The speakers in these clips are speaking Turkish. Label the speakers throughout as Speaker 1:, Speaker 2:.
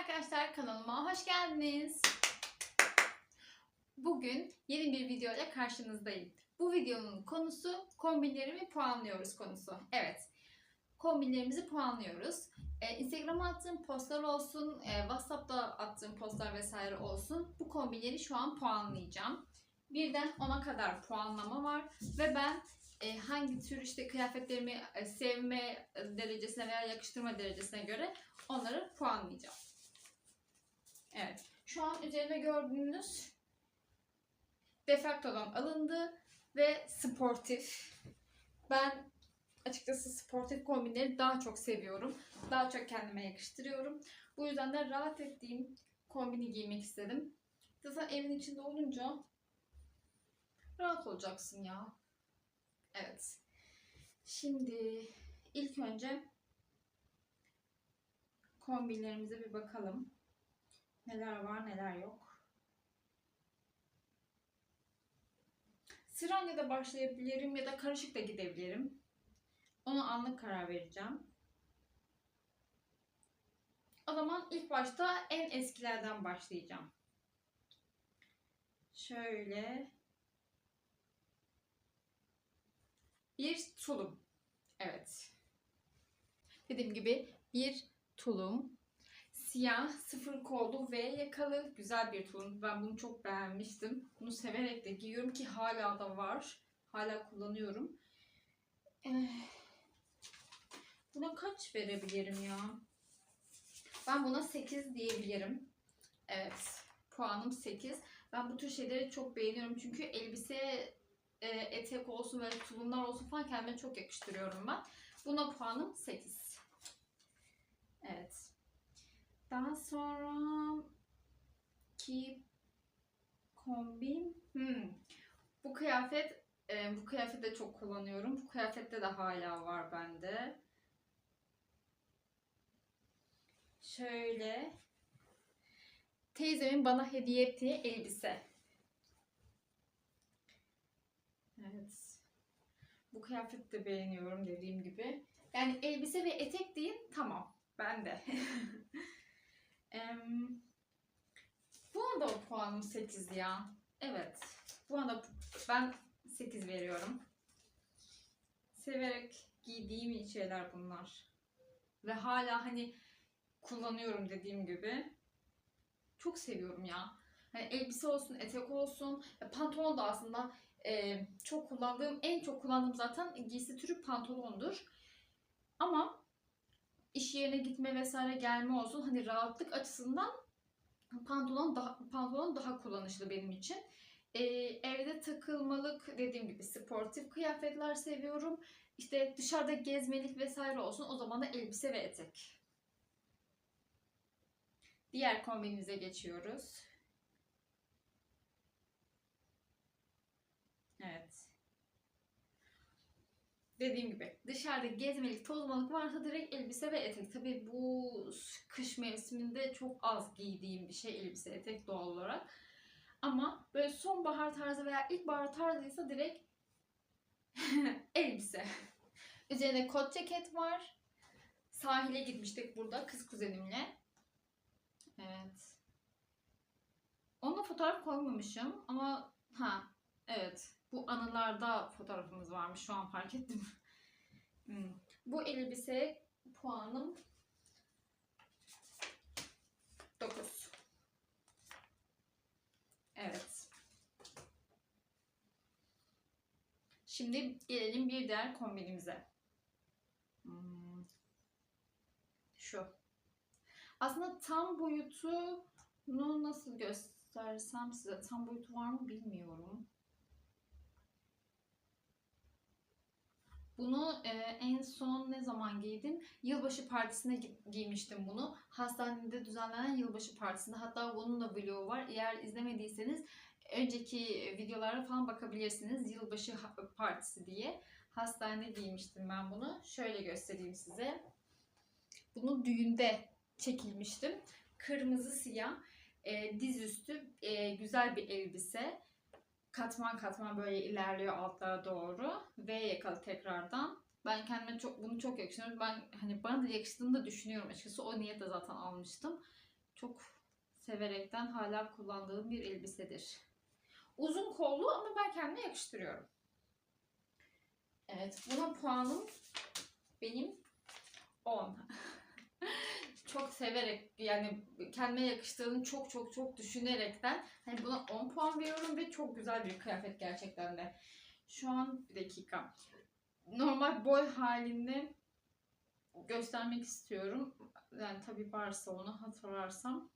Speaker 1: arkadaşlar kanalıma hoş geldiniz. Bugün yeni bir video ile karşınızdayım. Bu videonun konusu kombinlerimi puanlıyoruz konusu. Evet. Kombinlerimizi puanlıyoruz. Ee, Instagram'a attığım postlar olsun, e, WhatsApp'ta attığım postlar vesaire olsun. Bu kombinleri şu an puanlayacağım. Birden 10'a kadar puanlama var ve ben e, hangi tür işte kıyafetlerimi e, sevme derecesine veya yakıştırma derecesine göre onları puanlayacağım. Evet. Şu an üzerinde gördüğünüz defaktodan alındı ve sportif. Ben açıkçası sportif kombinleri daha çok seviyorum. Daha çok kendime yakıştırıyorum. Bu yüzden de rahat ettiğim kombini giymek istedim. Zaten evin içinde olunca rahat olacaksın ya. Evet. Şimdi ilk önce kombinlerimize bir bakalım. Neler var neler yok. Sırayla da başlayabilirim ya da karışık da gidebilirim. Ona anlık karar vereceğim. O zaman ilk başta en eskilerden başlayacağım. Şöyle bir tulum. Evet. Dediğim gibi bir tulum. Siyah, sıfır kollu ve yakalı güzel bir tulum. Ben bunu çok beğenmiştim. Bunu severek de giyiyorum ki hala da var. Hala kullanıyorum. Ee, buna kaç verebilirim ya? Ben buna 8 diyebilirim. Evet. Puanım 8. Ben bu tür şeyleri çok beğeniyorum. Çünkü elbise e, etek olsun ve tulumlar olsun falan kendime çok yakıştırıyorum ben. Buna puanım 8. Evet. Daha sonra ki kombin. Hmm. Bu kıyafet e, bu kıyafeti de çok kullanıyorum. Bu kıyafette de hala var bende. Şöyle teyzemin bana hediye ettiği elbise. Evet. Bu kıyafeti de beğeniyorum dediğim gibi. Yani elbise ve etek deyin tamam. Ben de. Em, Buna da puanım 8 ya. Evet. Buna da ben 8 veriyorum. Severek giydiğim şeyler bunlar. Ve hala hani kullanıyorum dediğim gibi. Çok seviyorum ya. Hani elbise olsun, etek olsun, e, pantolon da aslında e, çok kullandığım, en çok kullandığım zaten giysi türü pantolondur. Ama iş yerine gitme vesaire gelme olsun hani rahatlık açısından pantolon daha pantolon daha kullanışlı benim için. Ee, evde takılmalık dediğim gibi sportif kıyafetler seviyorum. İşte dışarıda gezmelik vesaire olsun o zaman da elbise ve etek. Diğer kombinimize geçiyoruz. Evet. Dediğim gibi dışarıda gezmelik, tozmalık varsa direkt elbise ve etek. Tabii bu kış mevsiminde çok az giydiğim bir şey elbise, etek doğal olarak. Ama böyle sonbahar tarzı veya ilkbahar tarzıysa direkt elbise. Üzerine kot ceket var. Sahile gitmiştik burada kız kuzenimle. Evet. Onunla fotoğraf koymamışım ama ha evet bu anılarda fotoğrafımız varmış şu an fark ettim. Hmm. Bu elbise puanım 9. Evet. Şimdi gelelim bir diğer kombinimize. Hmm. Şu. Aslında tam boyutunu nasıl göstersem size tam boyutu var mı bilmiyorum. Bunu e, en son ne zaman giydim? Yılbaşı partisine gi- giymiştim bunu. Hastanede düzenlenen yılbaşı partisinde. Hatta bunun da vlogu var. Eğer izlemediyseniz önceki videolara falan bakabilirsiniz. Yılbaşı partisi diye. Hastanede giymiştim ben bunu. Şöyle göstereyim size. Bunu düğünde çekilmiştim. Kırmızı siyah, e, dizüstü e, güzel bir elbise katman katman böyle ilerliyor altlara doğru. V yakalı tekrardan. Ben kendime çok bunu çok yakıştırıyorum. Ben hani bana da yakıştığını da düşünüyorum açıkçası. O niyetle zaten almıştım. çok severekten hala kullandığım bir elbisedir. Uzun kollu ama ben kendime yakıştırıyorum. Evet, buna puanım benim 10. severek yani kendime yakıştığını çok çok çok düşünerekten hani buna 10 puan veriyorum ve çok güzel bir kıyafet gerçekten de. Şu an bir dakika. Normal boy halinde göstermek istiyorum. Yani tabii varsa onu hatırlarsam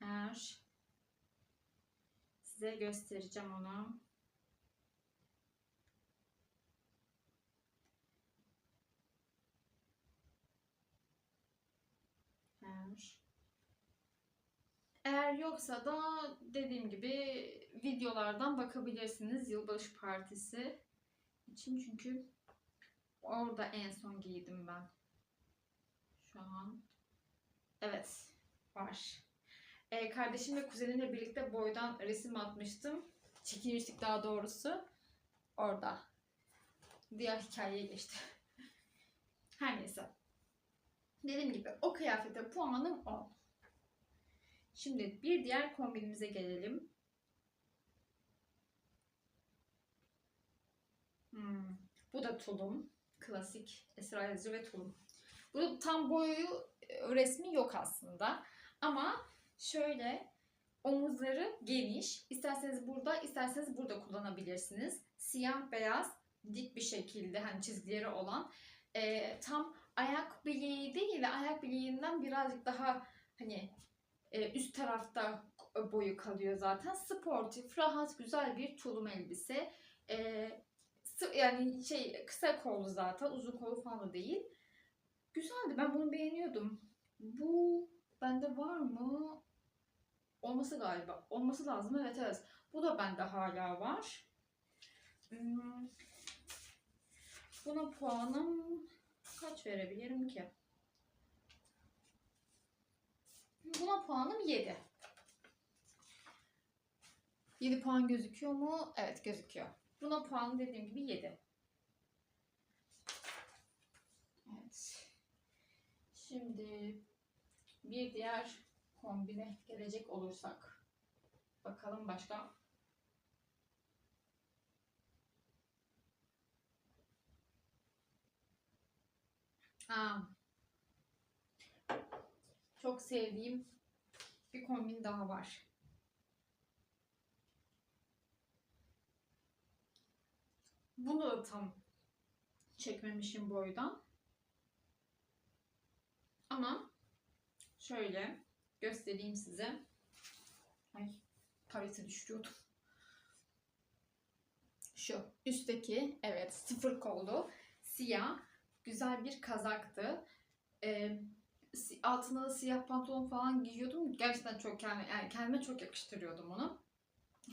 Speaker 1: eğer size göstereceğim onu. Eğer eğer yoksa da dediğim gibi videolardan bakabilirsiniz yılbaşı partisi için çünkü orada en son giydim ben. Şu an evet var. Ee, kardeşim ve kuzenimle birlikte boydan resim atmıştım. Çekilmiştik daha doğrusu. Orada. Diğer hikayeye geçti. Her neyse. Dediğim gibi o kıyafete puanım 10. Şimdi bir diğer kombinimize gelelim. Hmm, Bu da tulum. Klasik Esra Yazıcı ve tulum. Bu tam boyu e, resmi yok aslında. Ama şöyle omuzları geniş. İsterseniz burada, isterseniz burada kullanabilirsiniz. Siyah beyaz dik bir şekilde hani çizgileri olan e, tam ayak bileği değil de ayak bileğinden birazcık daha hani e, üst tarafta boyu kalıyor zaten. Sportif, rahat, güzel bir tulum elbise. E, yani şey kısa kollu zaten, uzun kollu falan da değil. Güzeldi. Ben bunu beğeniyordum. Bu bende var mı? Olması galiba. Olması lazım. Evet evet. Bu da bende hala var. Hmm. Buna puanım kaç verebilirim ki? Buna puanım 7. 7 puan gözüküyor mu? Evet gözüküyor. Buna puanım dediğim gibi 7. Evet. Şimdi bir diğer kombine gelecek olursak. Bakalım başka. Aa, çok sevdiğim bir kombin daha var. Bunu da tam çekmemişim boydan. Ama şöyle göstereyim size. Ay tableti düşürüyordum. Şu üstteki evet sıfır kollu siyah güzel bir kazaktı. Ee, altına da siyah pantolon falan giyiyordum. Gerçekten çok kendime, yani kendime çok yakıştırıyordum onu.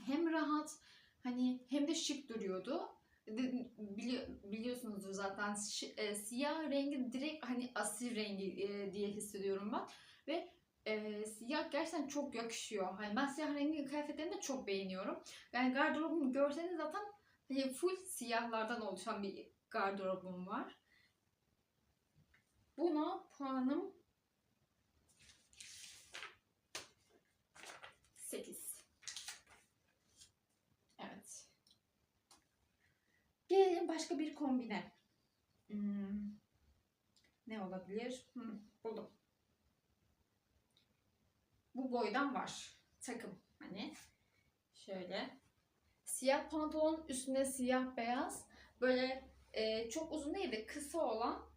Speaker 1: Hem rahat hani hem de şık duruyordu. Bili- biliyorsunuzdur zaten şi- e, siyah rengi direkt hani asil rengi e, diye hissediyorum ben ve e, siyah gerçekten çok yakışıyor. Hani ben siyah rengi kıyafetlerini de çok beğeniyorum. Yani gardırobumu görseniz zaten hani full siyahlardan oluşan bir gardırobum var. Buna puanım 8. Evet. Gelelim başka bir kombine. Hmm, Ne olabilir? Hmm, buldum. Bu boydan var. Takım hani. Şöyle. Siyah pantolon üstüne siyah beyaz. Böyle e, çok uzun değil de kısa olan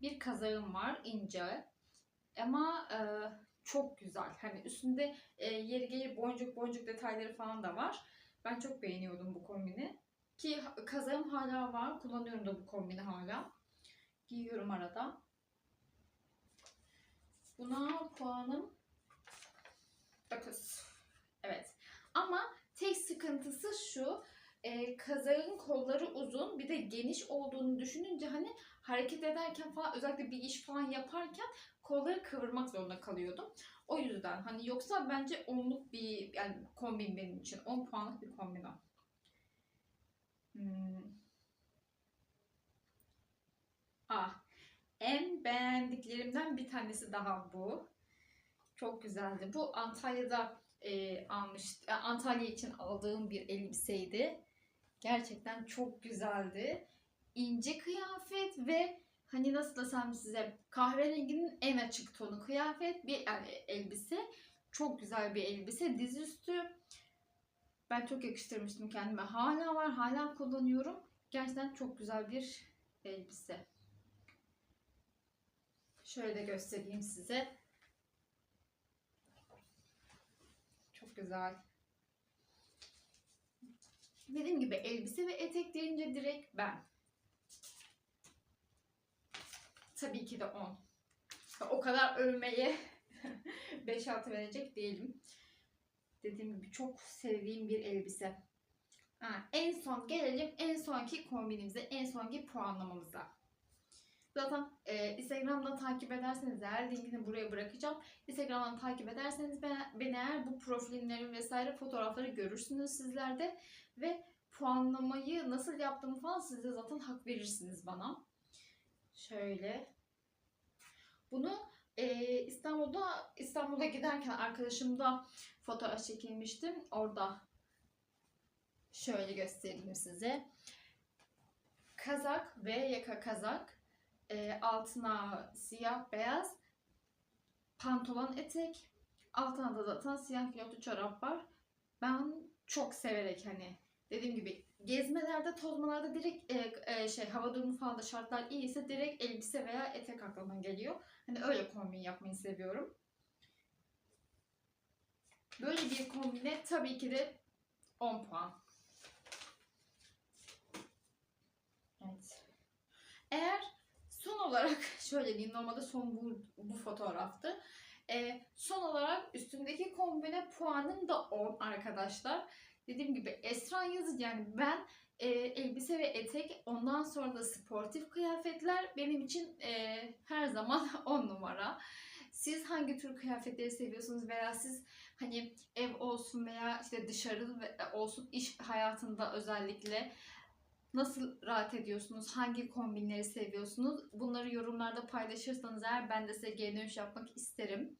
Speaker 1: bir kazağım var ince. Ama e, çok güzel. Hani üstünde e, yeri gelir boncuk boncuk detayları falan da var. Ben çok beğeniyordum bu kombini. Ki kazağım hala var. Kullanıyorum da bu kombini hala. Giyiyorum arada. Buna puanım 9. Evet. Ama tek sıkıntısı şu. E, kazağın kolları uzun bir de geniş olduğunu düşününce hani hareket ederken falan özellikle bir iş falan yaparken kolları kıvırmak zorunda kalıyordum. O yüzden hani yoksa bence onluk bir yani kombin benim için. 10 puanlık bir kombin o. Hmm. Ah, en beğendiklerimden bir tanesi daha bu. Çok güzeldi. Bu Antalya'da e, almış, e, Antalya için aldığım bir elbiseydi. Gerçekten çok güzeldi. İnce kıyafet ve hani nasıl desem size kahverenginin en açık tonu kıyafet bir yani elbise. Çok güzel bir elbise. Dizüstü. Ben çok yakıştırmıştım kendime. Hala var, hala kullanıyorum. Gerçekten çok güzel bir elbise. Şöyle de göstereyim size. Çok güzel. Dediğim gibi elbise ve etek deyince direkt ben. Tabii ki de 10. O kadar övmeye 5-6 verecek değilim. Dediğim gibi çok sevdiğim bir elbise. Ha, en son gelelim en sonki kombinimize, en sonki puanlamamıza. Zaten e, Instagram'da takip ederseniz eğer linkini buraya bırakacağım. Instagram'dan takip ederseniz ben, beni eğer bu profillerin vesaire fotoğrafları görürsünüz sizler de. Ve puanlamayı nasıl yaptığımı falan siz de zaten hak verirsiniz bana. Şöyle. Bunu e, İstanbul'da İstanbul'a giderken arkadaşımda fotoğraf çekilmiştim. Orada şöyle göstereyim size. Kazak ve yaka kazak. E, altına siyah beyaz pantolon etek. Altına da zaten siyah fiyotlu çorap var. Ben çok severek hani dediğim gibi gezmelerde, tozmalarda direkt e, e, şey hava durumu falan da şartlar iyiyse direkt elbise veya etek aklıma geliyor. Hani öyle kombin yapmayı seviyorum. Böyle bir kombine tabii ki de 10 puan. Evet. Eğer son olarak şöyle diyeyim normalde son bu, bu fotoğraftı. Ee, son olarak üstündeki kombine puanım da 10 arkadaşlar. Dediğim gibi Esra Yazıcı yani ben e, elbise ve etek ondan sonra da sportif kıyafetler benim için e, her zaman 10 numara. Siz hangi tür kıyafetleri seviyorsunuz veya siz hani ev olsun veya işte dışarı ve- olsun iş hayatında özellikle nasıl rahat ediyorsunuz? Hangi kombinleri seviyorsunuz? Bunları yorumlarda paylaşırsanız eğer ben de size geri dönüş yapmak isterim.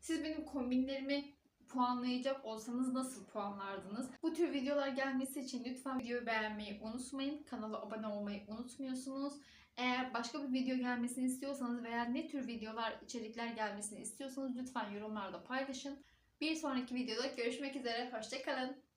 Speaker 1: Siz benim kombinlerimi puanlayacak olsanız nasıl puanlardınız? Bu tür videolar gelmesi için lütfen videoyu beğenmeyi unutmayın. Kanala abone olmayı unutmuyorsunuz. Eğer başka bir video gelmesini istiyorsanız veya ne tür videolar, içerikler gelmesini istiyorsanız lütfen yorumlarda paylaşın. Bir sonraki videoda görüşmek üzere. Hoşçakalın.